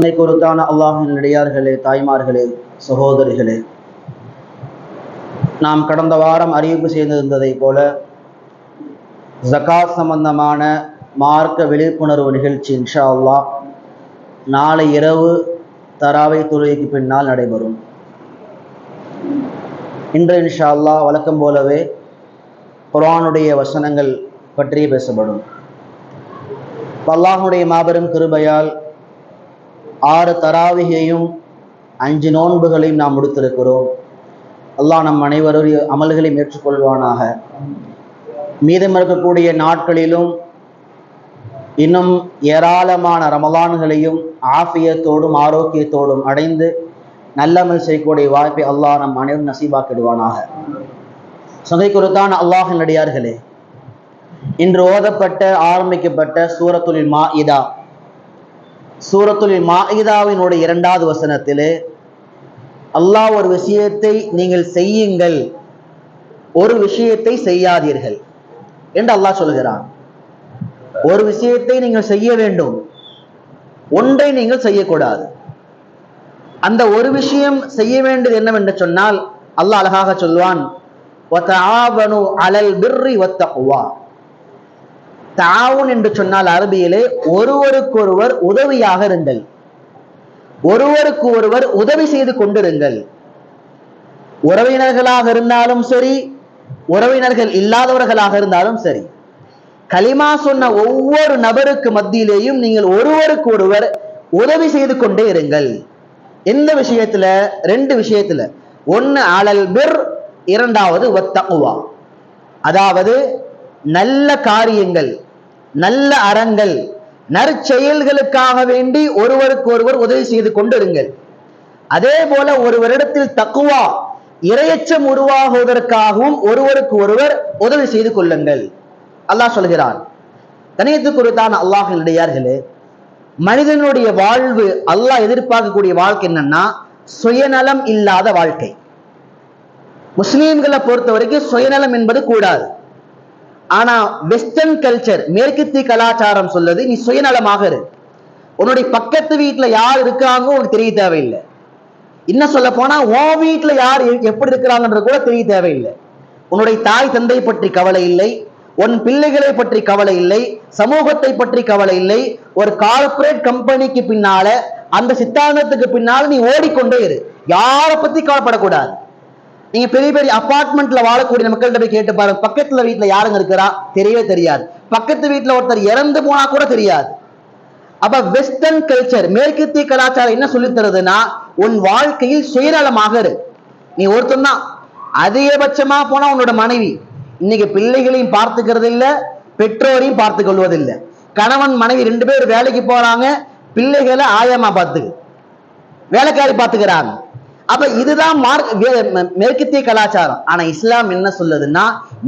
சந்தை பொறுத்தான அல்லாஹின் நடிகார்களே தாய்மார்களே சகோதரிகளே. நாம் கடந்த வாரம் அறிவிப்பு செய்திருந்ததை போல ஜகாத் சம்பந்தமான மார்க்க விழிப்புணர்வு நிகழ்ச்சி இன்ஷா அல்லா நாளை இரவு தராவை தொழுகைக்கு பின்னால் நடைபெறும். இன்று இன்ஷா அல்லா வழக்கம் போலவே குரானுடைய வசனங்கள் பற்றி பேசப்படும். அல்லாஹுடைய மாபெரும் கிருபையால் ஆறு தராவிகையும் அஞ்சு நோன்புகளையும் நாம் முடித்திருக்கிறோம். அல்லாஹ் நம் அனைவருடைய அமல்களையும் ஏற்றுக்கொள்வானாக. மீதம் இருக்கக்கூடிய நாட்களிலும் இன்னும் ஏராளமான ரமலான்களையும் ஆஃபியத்தோடும் ஆரோக்கியத்தோடும் அடைந்து நல்லமல் செய்யக்கூடிய வாய்ப்பை அல்லாஹ் நம் அனைவரும் நசீபாக்கிடுவானாக. சதை குறித்தான் அல்லாஹின் நடிகார்களே இன்று ஓதப்பட்ட ஆரம்பிக்கப்பட்ட சூரத்துல் மா இதா சூரத்துல் மாஇதாவினுடைய இரண்டாவது வசனத்திலே அல்லாஹ் ஒரு விஷயத்தை நீங்கள் செய்யுங்கள் ஒரு விஷயத்தை செய்யாதீர்கள் என்று அல்லாஹ் சொல்கிறான். ஒரு விஷயத்தை நீங்கள் செய்ய வேண்டும் ஒன்றை நீங்கள் செய்யக்கூடாது. அந்த ஒரு விஷயம் செய்ய வேண்டியது என்னவென்று சொன்னால் அல்லாஹ் அழகாக சொல்வான் அலல் பிர்ரி வத்தகுவா தாவுன் என்று சொன்னால் அரபியிலே ஒருவருக்கொருவர் உதவியாக இருங்கள். ஒருவருக்கு ஒருவர் உதவி செய்து கொண்டிருங்கள். உறவினர்களாக இருந்தாலும் சரி உறவினர்கள் இல்லாதவர்களாக இருந்தாலும் சரி களிமா சொன்ன ஒவ்வொரு நபருக்கு மத்தியிலேயும் நீங்கள் ஒருவருக்கு ஒருவர் உதவி செய்து கொண்டே இருங்கள். எந்த விஷயத்துல ரெண்டு விஷயத்துல. ஒன்னு அழல் பிர் இரண்டாவது வத்தகுவா அதாவது நல்ல காரியங்கள். நல்ல அறங்கள் நற்செயல்களுக்காக வேண்டி ஒருவருக்கு ஒருவர் உதவி செய்து கொண்டிருங்கள். அதே போல ஒருவரிடத்தில் தக்குவா இரையச்சம் உருவாகுவதற்காகவும் ஒருவருக்கு ஒருவர் உதவி செய்து கொள்ளுங்கள். அல்லாஹ் சொல்கிறான் கணியத்துக்குறித்தான் அல்லாஹினுடையார்களே மனிதனுடைய வாழ்வு அல்லாஹ் எதிர்பார்க்கக்கூடிய வாழ்க்கை என்னன்னா சுயநலம் இல்லாத வாழ்க்கை. முஸ்லீம்களை பொறுத்த வரைக்கும் சுயநலம் என்பது கூடாது. ஆனா வெஸ்டர்ன் கல்ச்சர் மேற்கத்திய கலாச்சாரம் சொல்லுது நீ சுயநலமாக இரு. உன்னுடைய பக்கத்து வீட்டுல யார் இருக்காங்க உனக்கு தெரிய தேவையில்லை. இன்னும் சொல்ல போனா உன் வீட்டுல யார் எப்படி இருக்கிறாங்கன்றது கூட தெரிய தேவையில்லை. உன்னுடைய தாய் தந்தை பற்றி கவலை இல்லை உன் பிள்ளைகளை பற்றி கவலை இல்லை சமூகத்தை பற்றி கவலை இல்லை ஒரு கார்பரேட் கம்பெனிக்கு பின்னால அந்த சித்தாந்தத்துக்கு பின்னால நீ ஓடிக்கொண்டே இரு. யாரை பத்தி கவலைப்படக்கூடாது. நீங்க பெரிய பெரிய அபார்ட்மெண்ட்ல வாழக்கூடிய மக்கள்கிட்ட போய் கேட்டு பாருங்க. பக்கத்துல வீட்டுல யாருங்க இருக்கிறா? தெரியவே தெரியாது. பக்கத்து வீட்டுல ஒருத்தர் இறந்து போனா கூட தெரியாது. அப்ப வெஸ்டர்ன் கல்ச்சர் மேற்கத்திய கலாச்சாரம் என்ன சொல்லி தருதுன்னா உன் வாழ்க்கையில் சுயநலமாக இரு. நீ ஒருத்தன் தான். அதிகபட்சமா போனா உன்னோட மனைவி. இன்னைக்கு பிள்ளைகளையும் பார்த்துக்கிறது இல்ல பெற்றோரையும் பார்த்து கொள்வதில்லை. கணவன் மனைவி ரெண்டு பேர் வேலைக்கு போறாங்க பிள்ளைகளை ஆயமா பார்த்துக்கு. வேலைக்காரி பார்த்துக்கிறாங்க. அப்ப இதுதான் மேற்கத்திய கலாச்சாரம். ஆனா இஸ்லாம் என்ன சொல்லுதுன்னா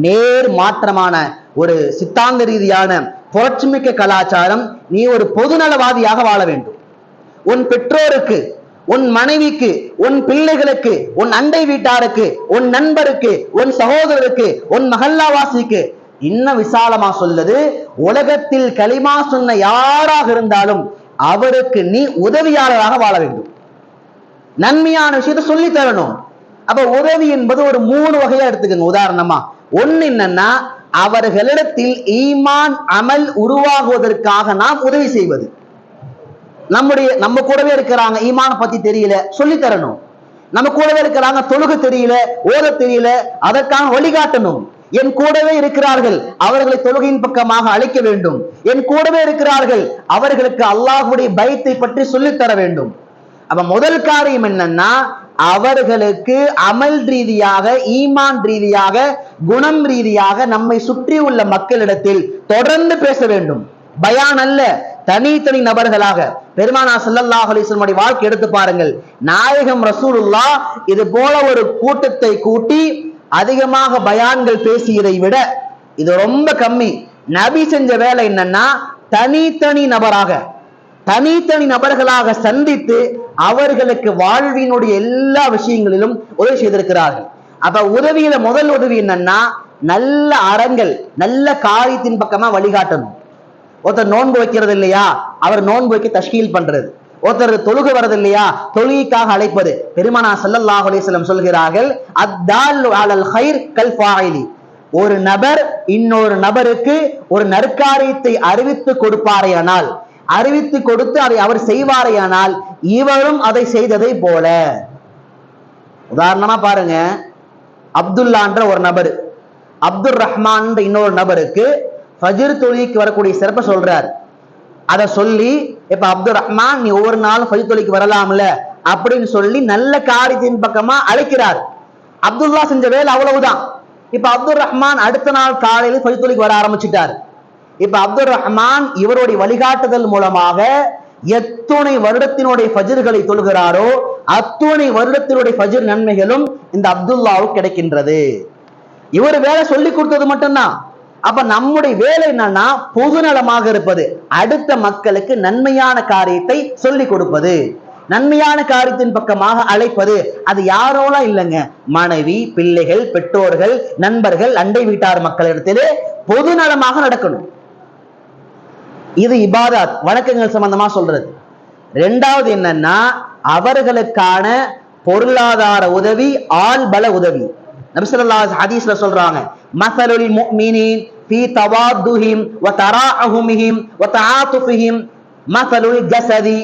நேர் மாற்றமான ஒரு சித்தாந்த ரீதியான புரட்சிமிக்க கலாச்சாரம் நீ ஒரு பொதுநலவாதியாக வாழ வேண்டும். உன் பெற்றோருக்கு உன் மனைவிக்கு உன் பிள்ளைகளுக்கு உன் அண்டை வீட்டாருக்கு உன் நண்பருக்கு உன் சகோதரருக்கு உன் மகல்லாவாசிக்கு இன்னும் விசாலமா சொல்லுது? உலகத்தில் களிமா சொன்ன யாராக இருந்தாலும் அவருக்கு நீ உதவியாளராக வாழ வேண்டும். நன்மையான விஷயத்த சொல்லி தரணும். அப்ப உதவி என்பது ஒரு மூணு வகையா எடுத்துக்கோங்க. உதாரணமா ஒண்ணு என்னன்னா அவர்களிடத்தில் ஈமான் அமல் உருவாகுவதற்காக நாம் உதவி செய்வது. நம்முடைய நம்ம கூடவே இருக்கிறாங்க ஈமான பத்தி தெரியல சொல்லி தரணும். நம்ம கூடவே இருக்கிறாங்க தொழுக தெரியல ஓத தெரியல அதற்காக வழிகாட்டணும் என் கூடவே இருக்கிறார்கள் அவர்களை தொழுகையின் பக்கமாக அழைக்க வேண்டும். என் கூடவே இருக்கிறார்கள் அவர்களுக்கு அல்லாஹுடைய பயத்தை பற்றி சொல்லித்தர வேண்டும். அப்ப முதல் காரியம் என்னன்னா அவர்களுக்கு அமல் ரீதியாக ஈமான் ரீதியாக குணம் ரீதியாக நம்மை சுற்றி உள்ள மக்களிடத்தில் தொடர்ந்து பேச வேண்டும். பயான் அல்ல தனித்தனி நபர்களாக. பெருமானா சல்லல்லாஹ் அலிஸ்வனுடைய வாழ்க்கை எடுத்து பாருங்கள். நாயகம் ரசூலுல்லா இது போல ஒரு கூட்டத்தை கூட்டி அதிகமாக பயான்கள் பேசியதை விட இது ரொம்ப கம்மி. நபி செஞ்ச வேலை என்னன்னா தனித்தனி நபராக தனித்தனி நபர்களாக சந்தித்து அவர்களுக்கு வாழ்வினுடைய எல்லா விஷயங்களிலும் உதவி செய்திருக்கிறார்கள். அப்ப உதவியில முதல் உதவி என்னன்னா நல்ல அறங்கள் நல்ல காரியத்தின் பக்கமா வழிகாட்டணும். ஒருத்தர் நோன்பு வைக்கிறது இல்லையா அவர் நோன்பு வைக்க தஷ்கீல் பண்றது. ஒருத்தர் தொழுக வர்றது இல்லையா தொழுகைக்காக அழைப்பது. பெருமானா சல்லல்லாஹ் அலிஸ்லம் சொல்கிறார்கள் அத்தாலு அலல் ஹைர் கல் ஃபாயிலி. ஒரு நபர் இன்னொரு நபருக்கு ஒரு நற்காரியத்தை அறிவித்து கொடுப்பாரேயானால் அறிவித்து கொடுத்து அதை அவர் செய்வாரையானால் இவரும் அதை செய்ததை போல. உதாரணமா பாருங்க அப்துல்லான்ற ஒரு நபர் அப்துல் ரஹ்மான் இன்னொரு நபருக்கு ஃபஜிர் தொழிலுக்கு வரக்கூடிய சிறப்பை சொல்றார். அதை சொல்லி இப்ப அப்துல் ரஹ்மான் நீ ஒவ்வொரு நாளும் ஃபஜிர் தொழிலுக்கு வரலாம்ல? அப்படின்னு சொல்லி நல்ல காரியத்தின் பக்கமா அழைக்கிறார். அப்துல்லா செஞ்ச வேலை அவ்வளவுதான். இப்ப அப்துல் ரஹ்மான் அடுத்த நாள் காலையில் ஃபஜிர் தொழிலுக்கு வர ஆரம்பிச்சிட்டார். இப்ப அப்துல் ரஹ்மான் இவருடைய வழிகாட்டுதல் மூலமாக எத்துணை வருடத்தினுடைய ஃபஜ்ர்களை தொழுகிறாரோ அத்துணை வருடத்தினுடைய ஃபஜ்ர் நன்மைகளும் இந்த அப்துல்லாவுக்கு கிடைக்கின்றது. இவர் வேலை சொல்லி கொடுத்தது மட்டும்தான். அப்ப நம்முடைய வேலை என்னன்னா பொதுநலமாக இருப்பது அடுத்த மக்களுக்கு நன்மையான காரியத்தை சொல்லி கொடுப்பது. நன்மையான காரியத்தின் பக்கமாக அழைப்பது அது யாரோலாம் இல்லைங்க. மனைவி பிள்ளைகள் பெற்றோர்கள் நண்பர்கள் அண்டை வீட்டார் மக்களிடத்திலே பொதுநலமாக நடக்கணும். இது இபாதாத் வணக்கங்கள் சம்பந்தமா சொல்றது. ரெண்டாவது என்னன்னா அவர்களுக்கான பொருளாதார உதவி ஆள் பல உதவி. நபிசல்லாஹ் ஹதீஸ்ல சொல்றாங்க மசலுல் முஃமினீன் ஃபீ தவாத்துஹிம் வ தராஅஹுமிஹிம் வ தஆத்துஃபிஹிம் மசலுல் ஜஸதி.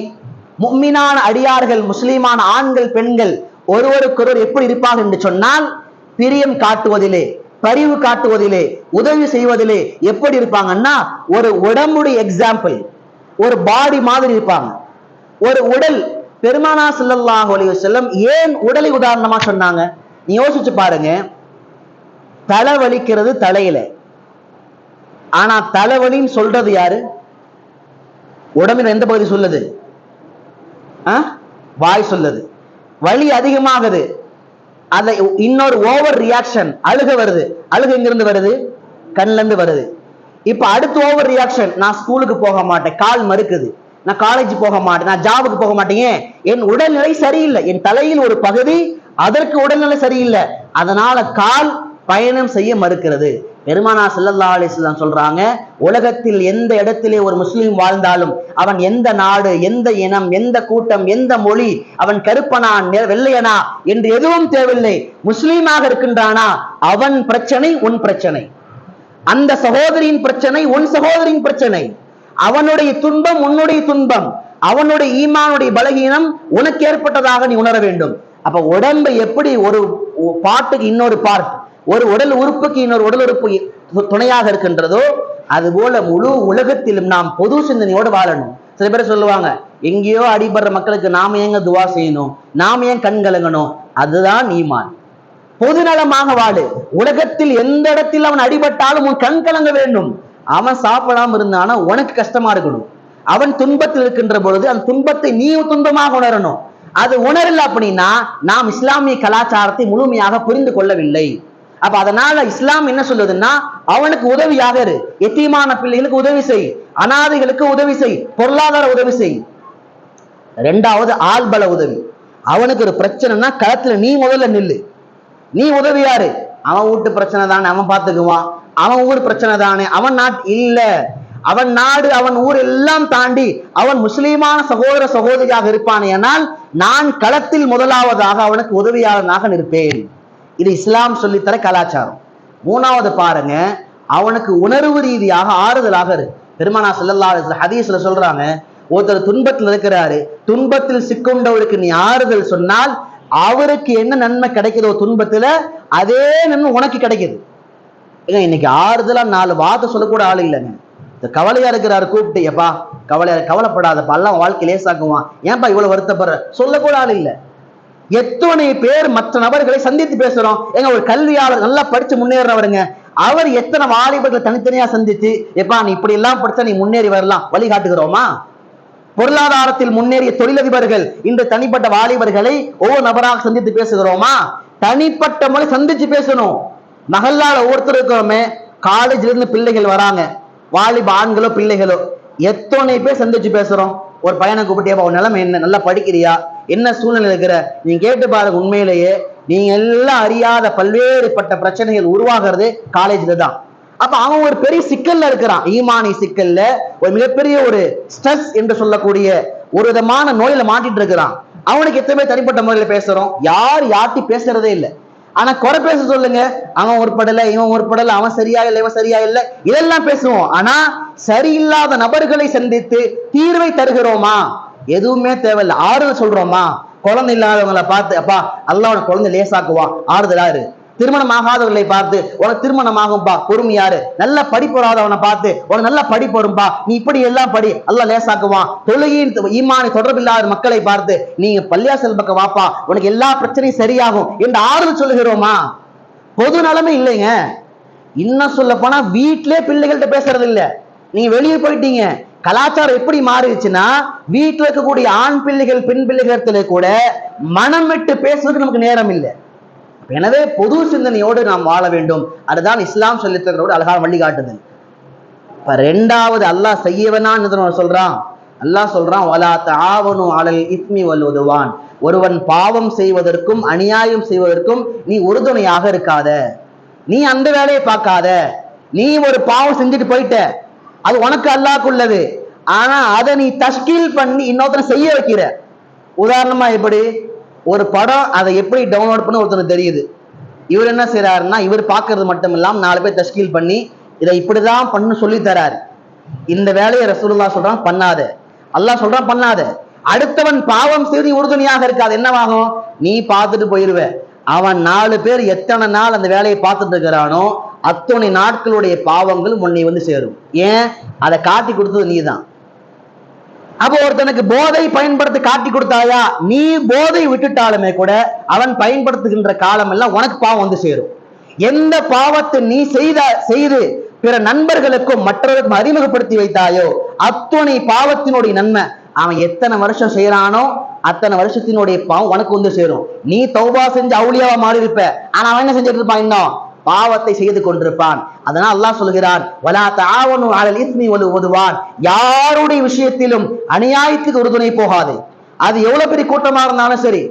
முஃமினான அடியார்கள் முஸ்லிமான ஆண்கள் பெண்கள் ஒருவருக்கொருவர் எப்படி இருப்பார்கள் என்று சொன்னால் பிரியம் காட்டுவதிலே. பரிவு காட்டுவதிலே உதவி செய்வதிலே எப்படி இருப்பாங்கன்னா ஒரு உடம்புடைய எக்ஸாம்பிள் ஒரு பாடி மாதிரி இருப்பாங்க. ஒரு உடல் பெருமானா செல்லல்லாஹ் அலைஹி வஸல்லம் ஏன் உடலை உதாரணமா சொன்னாங்க? நீ யோசிச்சு பாருங்க. தலை வலிக்கிறது தலையில. ஆனா தலைவலின்னு சொல்றது யாரு? உடம்பின் எந்த பகுதி சொல்லுது? வாய் சொல்லுது. வலி அதிகமாகுது. அதை இன்னொரு ஓவர் ரியாக்ஷன் அழுக வருது. அழுக எங்கிருந்து வருது? கண்ல இருந்து வருது. இப்ப அடுத்து ஓவர் ரியாக்ஷன் நான் ஸ்கூலுக்கு போக மாட்டேன். கால் மறுக்குது. நான் காலேஜ் போக மாட்டேன். நான் ஜாபுக்கு போக மாட்டேன். என் உடல்நிலை சரியில்லை. என் தலையில் ஒரு பகுதி அதற்கு உடல்நிலை சரியில்லை. அதனால கால் பயணம் செய்ய மறுக்கிறது. பெருமானா செல்லல்லா அலிஸ்லாம் சொல்றாங்க உலகத்தில் எந்த இடத்திலே ஒரு முஸ்லீம் வாழ்ந்தாலும் அவன் எந்த நாடு எந்த இனம் எந்த கூட்டம் எந்த மொழி அவன் கருப்பனா நெ- வெள்ளையனா என்று எதுவும் தேவையில்லை. முஸ்லீமாக இருக்கின்றானா? அவன் பிரச்சனை உன் பிரச்சனை. அந்த சகோதரியின் பிரச்சனை உன் சகோதரியின் பிரச்சனை. அவனுடைய துன்பம் உன்னுடைய துன்பம். அவனுடைய ஈமானுடைய பலகீனம் உனக்கு ஏற்பட்டதாக நீ உணர வேண்டும். அப்ப உடம்பு எப்படி ஒரு பாட்டுக்கு இன்னொரு பார்ட் ஒரு உடல் உறுப்புக்கு இன்னொரு உடல் உறுப்பு துணையாக இருக்கின்றதோ அதுபோல முழு உலகத்திலும் நாம் பொது சிந்தனையோடு வாழணும். சில பேர் சொல்லுவாங்க எங்கேயோ அடிபடுற மக்களுக்கு நாம ஏங்க துவா செய்யணும்? நாம ஏன் கண் கலங்கணும்? அதுதான் ஈமான். பொதுநலமாக வாடு உலகத்தில் எந்த இடத்தில் அவன் அடிபட்டாலும் உன் கண் கலங்க வேண்டும். அவன் சாப்பிடாம இருந்தானா உனக்கு கஷ்டமா இருக்கணும். அவன் துன்பத்தில் இருக்கின்ற பொழுது அந்த துன்பத்தை நீ துன்பமாக உணரணும். அது உணரல அப்படின்னா நாம் இஸ்லாமிய கலாச்சாரத்தை முழுமையாக புரிந்து கொள்ளவில்லை. அப்ப அதனால இஸ்லாம் என்ன சொல்லுதுன்னா அவனுக்கு உதவியாக இரு எத்தீமான பிள்ளைகளுக்கு உதவி செய் அனாதைகளுக்கு உதவி செய் பொருளாதார உதவி செய். ரெண்டாவது ஆள்பல உதவி. அவனுக்கு ஒரு பிரச்சனைனா களத்துல நீ முதல்ல நில்லு. நீ உதவியாரு அவன் வீட்டு பிரச்சனை தானே அவன் பார்த்துக்குவான் அவன் ஊர் பிரச்சனை தானே அவன் நாட் இல்ல. அவன் நாடு அவன் ஊர் எல்லாம் தாண்டி அவன் முஸ்லீமான சகோதர சகோதரியாக இருப்பானேயானால் நான் களத்தில் முதலாவதாக அவனுக்கு உதவியாளனாக நிற்பேன். இது இஸ்லாம் சொல்லித்தர கலாச்சாரம். மூணாவது பாருங்க அவனுக்கு உணர்வு ரீதியாக ஆறுதலாக இருக்கு பெருமானா ஸல்லல்லாஹு ஹதீஸ்ல சொல்றாங்க ஒருத்தர் துன்பத்தில் இருக்கிறாரு துன்பத்தில் சிக்கொண்டவருக்கு நீ ஆறுதல் சொன்னால் அவருக்கு என்ன நன்மை கிடைக்குதோ துன்பத்துல அதே நன்மை உனக்கு கிடைக்குது. ஏங்க இன்னைக்கு ஆறுதலா நாலு வார்த்தை சொல்லக்கூட ஆள் இல்லைங்க. இந்த கவலையா இருக்கிறாரு கூப்பிட்டு எப்பா கவலையா கவலைப்படாதப்பா எல்லாம் வாழ்க்கை லேசாக்குவான். ஏன்பா இவ்வளவு வருத்தப்படுற? சொல்லக்கூட ஆள் இல்லை. எத்தனை பேர் மற்ற நபர்களை சந்தித்து பேசுறோம்? ஏங்க ஒரு கல்வியாளர் நல்லா படிச்சு முன்னேறவருங்க அவர் எத்தனை வாலிபர்களை தனித்தனியா சந்தித்து எப்பா நீ இப்படி எல்லாம் படிச்சா நீ முன்னேறி வரலாம் வழிகாட்டுகிறோமா பொருளாதாரத்தில் முன்னேறிய தொழிலதிபர்கள் இன்று தனிப்பட்ட வாலிபர்களை ஒவ்வொரு நபராக சந்தித்து பேசுகிறோமா? தனிப்பட்ட முறை சந்திச்சு பேசணும். மகல்லால ஒவ்வொருத்தர் இருக்கிறோமே காலேஜ்ல இருந்து பிள்ளைகள் வராங்க. வாலிப ஆண்களோ பிள்ளைகளோ எத்தனை பேர் சந்திச்சு பேசுறோம்? ஒரு பையனை கூப்பிட்டியப்பா உன் நிலைமை என்ன? நல்லா படிக்கிறியா? என்ன சூழ்நிலை இருக்கிற? நீ கேட்டு பாருங்க உண்மையிலேயே நீங்க எல்லாம் அறியாத பல்வேறுபட்ட பிரச்சனைகள் உருவாகிறது காலேஜ்ல தான். அப்ப அவன் ஒரு பெரிய சிக்கல்ல இருக்கிறான். ஈமானி சிக்கல்ல ஒரு மிகப்பெரிய ஒரு ஸ்ட்ரெஸ் என்று சொல்லக்கூடிய ஒரு விதமான நோயில மாட்டிட்டு இருக்கிறான். அவனுக்கு எத்தனை தனிப்பட்ட முறையில பேசுறோம். யார் யார்ட்டி பேசுறதே இல்லை. ஆனா குறை பேச சொல்லுங்க. அவன் உருப்படல இவன் உருப்படல அவன் சரியா இல்லை இவன் சரியா இல்லை இதெல்லாம் பேசுவோம். ஆனா சரியில்லாத நபர்களை சந்தித்து தீர்வை தருகிறோமா? எதுவுமே தேவையில்லை. ஆறுதல் சொல்றோமா? குழந்தை இல்லாதவங்களை பார்த்து அப்பா அல்லாஹ் உனக்கு குழந்தை லேசாக்குவான் ஆறுதலாரு திருமணம் ஆகாதவர்களை பார்த்து உனக்கு திருமணம் ஆகும்பா பொறுமையாரு நல்ல படிப்பு வராதவனை பார்த்து உனக்கு நல்ல படிப்பு வரும்பா. நீ இப்படி எல்லாம் படி எல்லாம் லேசாக்குவான். தொழுகையின் தொடர்பு தொடர்பில்லாத மக்களை பார்த்து நீங்க பள்ளியாசல் பக்கம் வாப்பா உனக்கு எல்லா பிரச்சனையும் சரியாகும் என்று ஆறுதல் சொல்லுகிறோமா? பொது நலமே இல்லைங்க. இன்னும் சொல்ல போனா வீட்டிலே பிள்ளைகள்கிட்ட பேசுறது இல்லை நீங்க வெளியே போயிட்டீங்க. கலாச்சாரம் எப்படி மாறிடுச்சுன்னா வீட்டில் இருக்கக்கூடிய ஆண் பிள்ளைகள் பெண் பிள்ளைகளிடத்துல கூட மனம் விட்டு பேசுறதுக்கு நமக்கு நேரம் இல்லை. எனவே பொது சிந்தனையோடு நாம் வாழ வேண்டும். அதுதான் இஸ்லாம் சொல்லித்தரோட தருகிறோடு அழகான வழிகாட்டுதல். இப்ப ரெண்டாவது அல்லாஹ் செய்யவனான்னு சொல்றான். அல்லாஹ் சொல்றான் வலா தாவனு அலல் இஸ்மி வல்லுதுவான் ஒருவன் பாவம் செய்வதற்கும் அநியாயம் செய்வதற்கும் நீ உறுதுணையாக இருக்காத. நீ அந்த வேலையை பார்க்காத. நீ ஒரு பாவம் செஞ்சுட்டு போயிட்ட. அது உனக்கு அல்லாக்குள்ளது ஆனா அதை நீ தஷ்கீல் பண்ணி இன்னொருத்தனை செய்ய வைக்கிற. உதாரணமா எப்படி? ஒரு படம் அதை எப்படி டவுன்லோட் பண்ண ஒருத்தனுக்கு தெரியுது. இவர் என்ன செய்யறாருன்னா இவர் பார்க்கறது மட்டும் இல்லாம நாலு பேர் தஷ்கீல் பண்ணி இதை இப்படிதான் பண்ணு சொல்லி தராரு. இந்த வேலையை ரசூலுல்லாஹ் சொல்றான் பண்ணாத. அல்லாஹ் சொல்றான் பண்ணாத. அடுத்தவன் பாவம் செய்து உறுதுணையாக இருக்காது. என்னவாகும்? நீ பார்த்துட்டு போயிருவ. அவன் நாலு பேர் எத்தனை நாள் அந்த வேலையை பார்த்துட்டு இருக்கிறானோ அத்தனை நாட்களுடைய பாவங்கள் உன்னை வந்து சேரும். ஏன்? அதை காட்டி கொடுத்தது நீதான். அப்போ ஒருத்தனுக்கு போதை பயன்படுத்த காட்டி கொடுத்தாயா? நீ போதை விட்டுட்டாலுமே கூட அவன் பயன்படுத்துகின்ற காலம் எல்லாம் உனக்கு பாவம் வந்து சேரும். எந்த பாவத்தை நீ செய்த செய்து பிற நண்பர்களுக்கும் மற்றவருக்கும் அறிமுகப்படுத்தி வைத்தாயோ அத்துணை பாவத்தினுடைய நன்மை அவன் எத்தனை வருஷம் செய்யறானோ அத்தனை வருஷத்தினுடைய பாவம் உனக்கு வந்து சேரும். நீ தௌபா செஞ்சு அவுளியாவா மாறி இருப்ப ஆனா அவன் என்ன செஞ்சுட்டு இருப்பான் இன்னும்? பாவத்தை செய்து கொண்டிருப்பான். அதனால் அல்லாஹ் சொல்கிறான் வலா தாவனு அலல் இஸ்மி வலு உதுவான். யாருடைய விஷயத்திலும் அநியாயத்துக்கு உறுதுணை போகாது. அது எவ்வளவு பெரிய கூட்டமா இருந்தாலும் சரி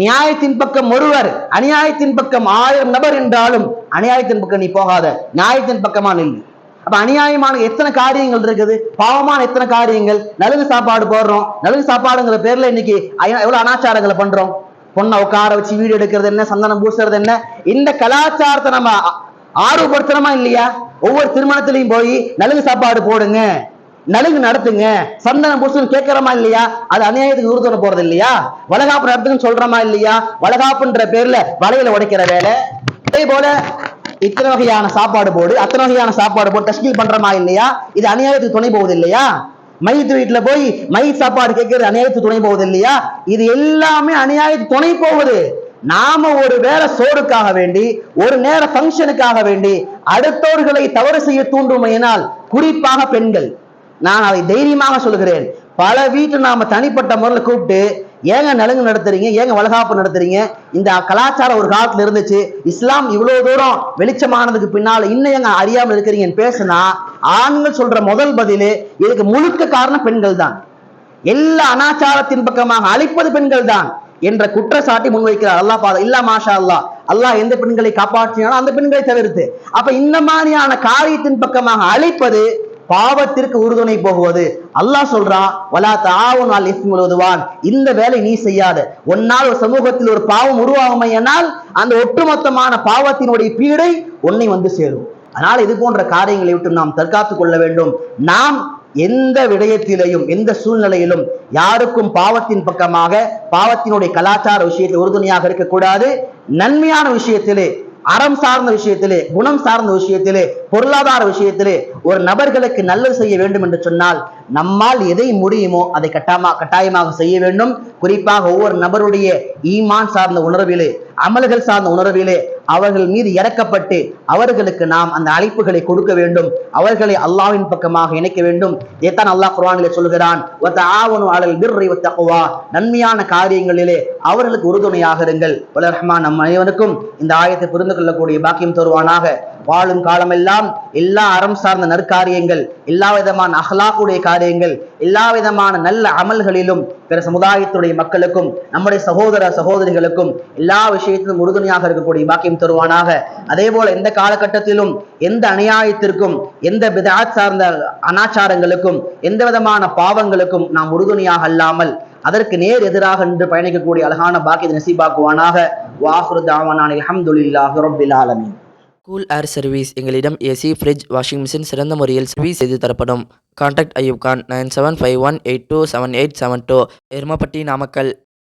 நியாயத்தின் பக்கம் ஒருவர் அநியாயத்தின் பக்கம் ஆயிரம் நபர் என்றாலும் அநியாயத்தின் பக்கம் நீ போகாத. நியாயத்தின் பக்கமா நில்லு. அப்ப அநியாயமான எத்தனை காரியங்கள் இருக்குது? பாவமான எத்தனை காரியங்கள்? நலுங்கு சாப்பாடு போடுறோம். நலுங்கு சாப்பாடுங்கிற பேர்ல இன்னைக்கு எவ்வளவு அனாச்சாரங்களை பண்றோம்? பொண்ணை உட்கார வச்சு வீடு எடுக்கிறது என்ன சந்தனம் பூசுறது என்ன? இந்த கலாச்சாரத்தை நம்ம ஆர்வப்படுத்தணுமா ஆர்வப்படுத்துறோமா இல்லையா? ஒவ்வொரு திருமணத்திலையும் போய் நலுங்கு சாப்பாடு போடுங்க நலுங்கு நடத்துங்க சந்தனம் புருஷன் கேட்கிறோமா இல்லையா? அது அநியாயத்துக்கு உறுதுணை போறது இல்லையா? வளகாப்பு நடத்துக்குன்னு சொல்றோமா இல்லையா? வளகாப்புன்ற பேர்ல வலையில உடைக்கிற வேலை. அதே போல இத்தனை வகையான சாப்பாடு போடு அத்தனை வகையான சாப்பாடு போட்டு தஷ்கீல் பண்றோமா இல்லையா? இது அநியாயத்துக்கு துணை போகுது இல்லையா? மைத்து வீட்டுல போய் மை சாப்பாடு கேட்கறது அநியாயத்து துணை போகுது இல்லையா? இது எல்லாமே அநியாயத்து துணை போகுது நாம ஒரு வேலை சோறுக்காக வேண்டி ஒரு நேர ஃபங்க்ஷனுக்காக வேண்டி அடுத்தவர்களை தவறு செய்ய தூண்டுமையினால் குறிப்பாக பெண்கள். நான் அதை தைரியமாக சொல்கிறேன் பல வீட்டு நாம தனிப்பட்ட முறையில் கூப்பிட்டு ஏங்க நலங்கு நடத்துறீங்க? ஏங்க வளகாப்பு நடத்துறீங்க? இந்த கலாச்சாரம் ஒரு காலத்துல இருந்துச்சு. இஸ்லாம் இவ்வளவு தூரம் வெளிச்சமானதுக்கு பின்னால இன்னும் ஏங்க அறியாமல் இருக்கிறீங்கன்னு பேசுனா ஆண்கள் சொல்ற முதல் பதிலு இதுக்கு முழுக்க காரணம் பெண்கள் தான் எல்லா அனாச்சாரத்தின் பக்கமாக அழைப்பது பெண்கள் தான் என்ற குற்றச்சாட்டி முன்வைக்கிறார் அல்லாஹ் பாத. இல்லா மாஷா அல்லா அல்லாஹ் எந்த பெண்களை காப்பாற்றினாலும் அந்த பெண்களை தவிர்த்து. அப்ப இந்த மாதிரியான காரியத்தின் பக்கமாக அழைப்பது பாவத்திற்கு உறுதுணை போகுவது. அல்லாஹ் சொல்றான் வலா தாவன் நாள் இஸ்முல் உதுவான். இந்த வேலை நீ செய்யாத. ஒன்னால் ஒரு சமூகத்தில் ஒரு பாவம் உருவாகுமையானால் அந்த ஒட்டுமொத்தமான பாவத்தினுடைய பீடை உன்னை வந்து சேரும். அதனால் இது போன்ற காரியங்களை விட்டு நாம் தற்காத்து கொள்ள வேண்டும். நாம் எந்த விடயத்திலையும் எந்த சூழ்நிலையிலும் யாருக்கும் பாவத்தின் பக்கமாக பாவத்தினுடைய கலாச்சார விஷயத்தில் உறுதுணையாக இருக்கக்கூடாது. நன்மையான விஷயத்திலே அறம் சார்ந்த விஷயத்திலே குணம் சார்ந்த விஷயத்திலே பொருளாதார விஷயத்திலே ஒரு நபர்களுக்கு நல்லது செய்ய வேண்டும் என்று சொன்னால் நம்மால் எதை முடியுமோ அதை கட்டாமா கட்டாயமாக செய்ய வேண்டும். குறிப்பாக ஒவ்வொரு நபருடைய ஈமான் சார்ந்த உணர்விலே அமல்கள் சார்ந்த உணர்விலே அவர்கள் மீது இறக்கப்பட்டு அவர்களுக்கு நாம் அந்த அழைப்புகளை கொடுக்க வேண்டும். அவர்களை அல்லாவின் பக்கமாக இணைக்க வேண்டும். இதைத்தான் அல்லாஹ் குர்வானிலே சொல்கிறான் நன்மையான காரியங்களிலே அவர்களுக்கு உறுதுணையாக இருங்கள். வல்ல ரஹ்மான் நம் அனைவருக்கும் இந்த ஆயத்தை புரிந்து கொள்ளக்கூடிய பாக்கியம் தருவானாக. வாழும் காலமெல்லாம் எல்லா அறம் சார்ந்த நற்காரியங்கள் எல்லா விதமான அஹ்லாக்குடைய காரியங்கள் காரியங்கள் எல்லா விதமான நல்ல அமல்களிலும் பிற சமுதாயத்துடைய மக்களுக்கும் நம்முடைய சகோதர சகோதரிகளுக்கும் எல்லா விஷயத்திலும் உறுதுணையாக இருக்கக்கூடிய பாக்கியம் தருவானாக. அதே போல எந்த காலகட்டத்திலும் எந்த அநியாயத்திற்கும் எந்த பிதாத் சார்ந்த அனாச்சாரங்களுக்கும் எந்த விதமான பாவங்களுக்கும் நாம் உறுதுணையாக அல்லாமல் அதற்கு நேர் எதிராக நின்று பயணிக்கக்கூடிய அழகான பாக்கியத்தை நசீபாக்குவானாக. வாஹுரு தாவானான் அல்ஹம்துலில்லாஹி ரப்பில் ஆலமீன். கூல் ஏர் சர்வீஸ் எங்களிடம் ஏசி ஃப்ரிட்ஜ் வாஷிங் மிஷின் சிறந்த முறையில் சர்வீஸ் செய்து தரப்படும். Contact Ayub Khan nine seven five one eight two seven eight seven two Erumapatti Namakkal.